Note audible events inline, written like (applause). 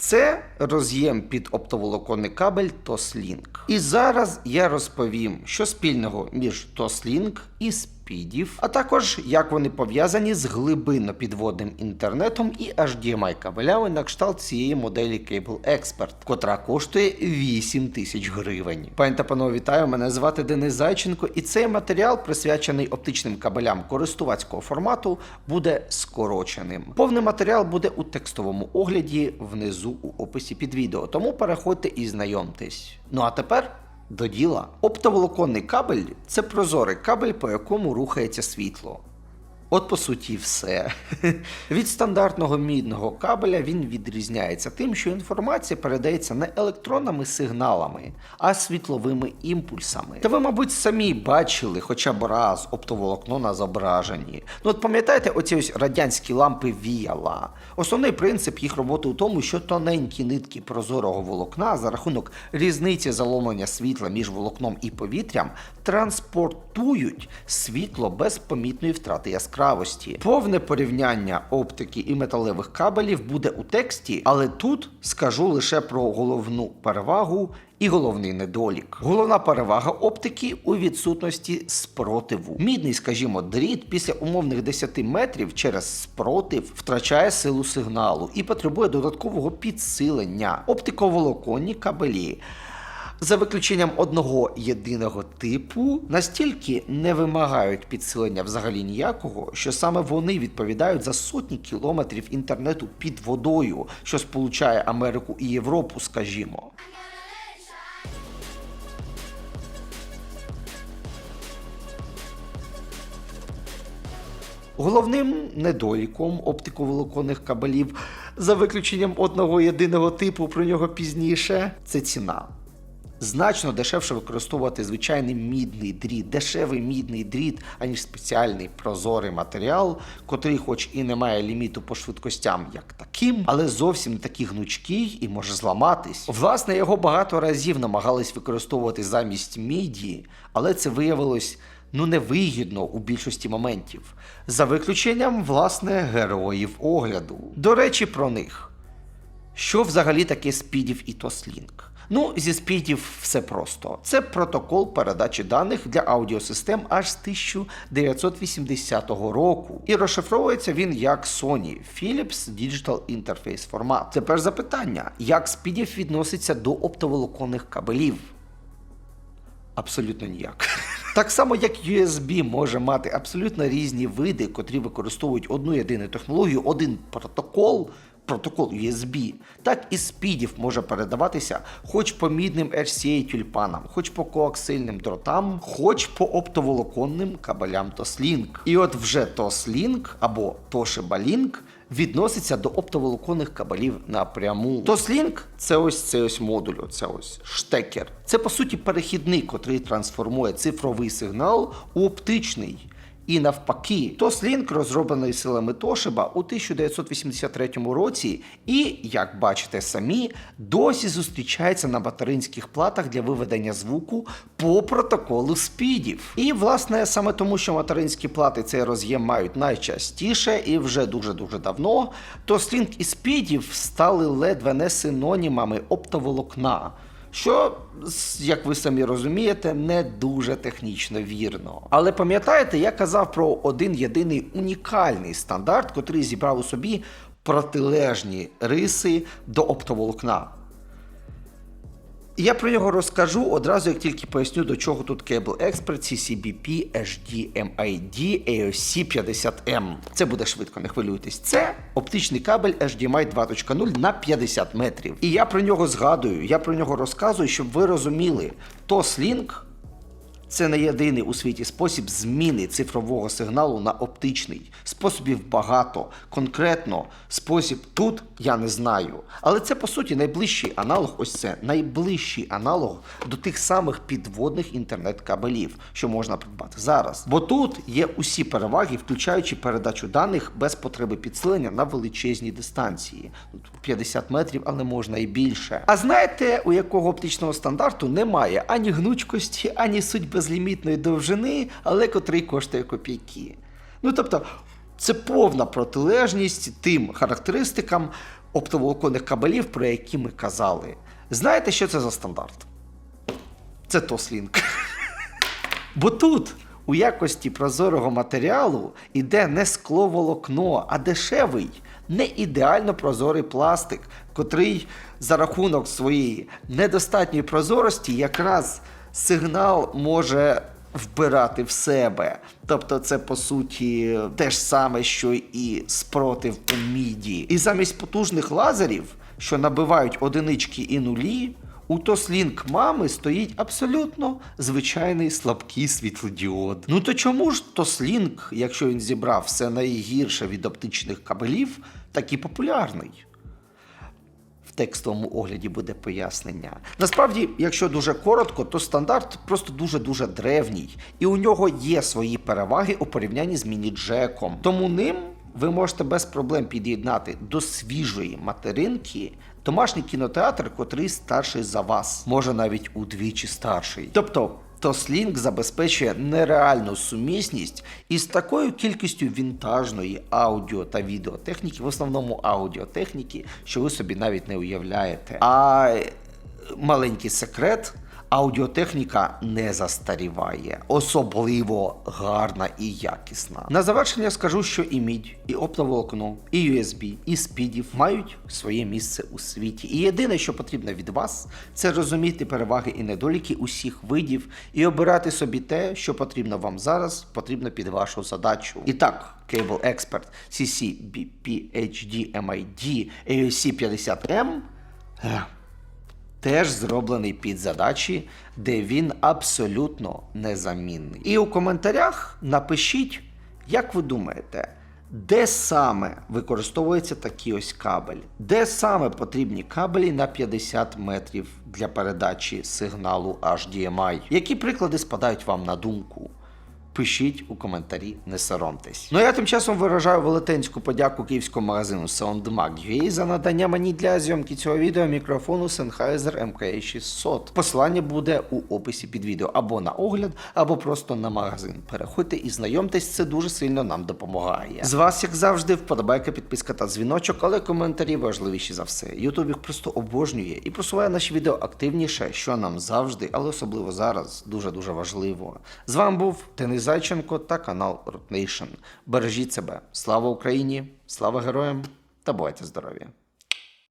Це роз'єм під оптоволоконний кабель Toslink. І зараз я розповім, що спільного між Toslink і спідів, а також як вони пов'язані з глибинно-підводним інтернетом і HDMI кабелями на кшталт цієї моделі Cable Expert, котра коштує 8 тисяч гривень. Пані та панове, вітаю! Мене звати Денис Зайченко, і цей матеріал, присвячений оптичним кабелям користувацького формату, буде скороченим. Повний матеріал буде у текстовому огляді внизу у описі під відео, тому переходьте і знайомтесь. Ну а тепер. До діла. Оптоволоконний кабель це прозорий кабель, по якому рухається світло. От по суті, все. (laughs) Від стандартного мідного кабеля він відрізняється тим, що інформація передається не електронними сигналами, а світловими імпульсами. Та ви, мабуть, самі бачили хоча б раз оптоволокно на зображенні. Ну от пам'ятаєте оці ось радянські лампи віяла? Основний принцип їх роботи у тому, що тоненькі нитки прозорого волокна за рахунок різниці заломлення світла між волокном і повітрям транспортують світло без помітної втрати яскравості. Повне порівняння оптики і металевих кабелів буде у тексті, але тут скажу лише про головну перевагу і головний недолік. Головна перевага оптики у відсутності спротиву. Мідний, скажімо, дріт після умовних 10 метрів через спротив втрачає силу сигналу і потребує додаткового підсилення. Оптиковолоконні кабелі. За виключенням одного єдиного типу, настільки не вимагають підсилення взагалі ніякого, що саме вони відповідають за сотні кілометрів інтернету під водою, що сполучає Америку і Європу, скажімо. Головним недоліком оптиковолоконних кабелів, за виключенням одного єдиного типу, про нього пізніше, це ціна. Значно дешевше використовувати звичайний мідний дріт, дешевий мідний дріт, аніж спеціальний прозорий матеріал, котрий, хоч і не має ліміту по швидкостям як таким, але зовсім не такий гнучкий і може зламатись. Власне, його багато разів намагались використовувати замість міді, але це виявилось ну невигідно у більшості моментів, за виключенням власне героїв огляду. До речі, про них. Що взагалі таке спідів і Тослінк? Ну, зі спідів все просто. Це протокол передачі даних для аудіосистем аж з 1980 року. І розшифровується він як Sony Philips Digital Interface формат. Тепер запитання: як спідів відноситься до оптоволоконних кабелів? Абсолютно ніяк. (laughs) Так само, як USB може мати абсолютно різні види, котрі використовують одну єдину технологію, один протокол. Протокол USB, так і спідів може передаватися хоч по мідним RCA тюльпанам, хоч по коаксильним дротам, хоч по оптоволоконним кабелям Toslink. І от вже Toslink або Toshiba Link відноситься до оптоволоконних кабелів напряму. Toslink – це ось цей ось модуль, це ось штекер. Це по суті перехідник, котрий трансформує цифровий сигнал у оптичний. І навпаки, Toslink розроблений силами Toshiba у 1983 році, і, як бачите самі, досі зустрічається на материнських платах для виведення звуку по протоколу спідів. І, власне, саме тому, що материнські плати цей роз'єм мають найчастіше і вже дуже-дуже давно, Toslink і спідів стали ледве не синонімами оптоволокна. Що, як ви самі розумієте, не дуже технічно вірно. Але пам'ятаєте, я казав про один єдиний унікальний стандарт, котрий зібрав у собі протилежні риси до оптоволокна. Я про нього розкажу одразу, як тільки поясню, до чого тут Cable Expert CCBP HDMID AOC 50M. Це буде швидко, не хвилюйтесь. Це оптичний кабель HDMI 2.0 на 50 метрів. І я про нього згадую, я про нього розказую, щоб ви розуміли, Toslink це не єдиний у світі спосіб зміни цифрового сигналу на оптичний. Способів багато. Конкретно спосіб тут я не знаю. Але це по суті найближчий аналог, ось це найближчий аналог до тих самих підводних інтернет-кабелів, що можна придбати зараз. Бо тут є усі переваги, включаючи передачу даних без потреби підсилення на величезній дистанції. Тут 50 метрів, але можна і більше. А знаєте, у якого оптичного стандарту немає ані гнучкості, ані суть безлімітної довжини, але котрий коштує копійки. Ну тобто, це повна протилежність тим характеристикам, оптоволоконних кабелів, про які ми казали. Знаєте, що це за стандарт? Це Тослінк. Бо тут у якості прозорого матеріалу іде не скловолокно, а дешевий, не ідеально прозорий пластик, котрий за рахунок своєї недостатньої прозорості якраз сигнал може вбирати в себе. Тобто це по суті те ж саме, що і спротив у міді. І замість потужних лазерів, що набивають одинички і нулі, у Тослінк мами стоїть абсолютно звичайний слабкий світлодіод. Ну то чому ж Тослінк, якщо він зібрав все найгірше від оптичних кабелів, такий популярний? Текстовому огляді буде пояснення. Насправді, якщо дуже коротко, то стандарт просто дуже-дуже древній, і у нього є свої переваги у порівнянні з міні-джеком. Тому ним ви можете без проблем під'єднати до свіжої материнки домашній кінотеатр, котрий старший за вас, може навіть удвічі старший. Тобто. Тослінк забезпечує нереальну сумісність із такою кількістю вінтажної аудіо та відеотехніки, в основному аудіотехніки, що ви собі навіть не уявляєте. А е, маленький секрет. Аудіотехніка не застаріває, особливо гарна і якісна. На завершення скажу, що і мідь, і оптоволокно, і USB, і спідів мають своє місце у світі. І єдине, що потрібно від вас, це розуміти переваги і недоліки усіх видів і обирати собі те, що потрібно вам зараз, потрібно під вашу задачу. І так, Cable Expert CC BP HD MID AOC 50M теж зроблений під задачі, де він абсолютно незамінний. І у коментарях напишіть, як ви думаєте, де саме використовується такий ось кабель, де саме потрібні кабелі на 50 метрів для передачі сигналу HDMI? Які приклади спадають вам на думку? Пишіть у коментарі, не соромтесь. Ну я тим часом виражаю велетенську подяку київському магазину SoundMag.ua за надання мені для зйомки цього відео мікрофону Sennheiser MKE600. Посилання буде у описі під відео або на огляд, або просто на магазин. Переходьте і знайомтесь, це дуже сильно нам допомагає. З вас, як завжди, вподобайка, підписка та дзвіночок, але коментарі важливіші за все. Ютуб їх просто обожнює і просуває наші відео активніше, що нам завжди, але особливо зараз, дуже дуже важливо. З вами був Денис Зайченко та канал Root Nation. Бережіть себе. Слава Україні! Слава героям та бувайте здорові!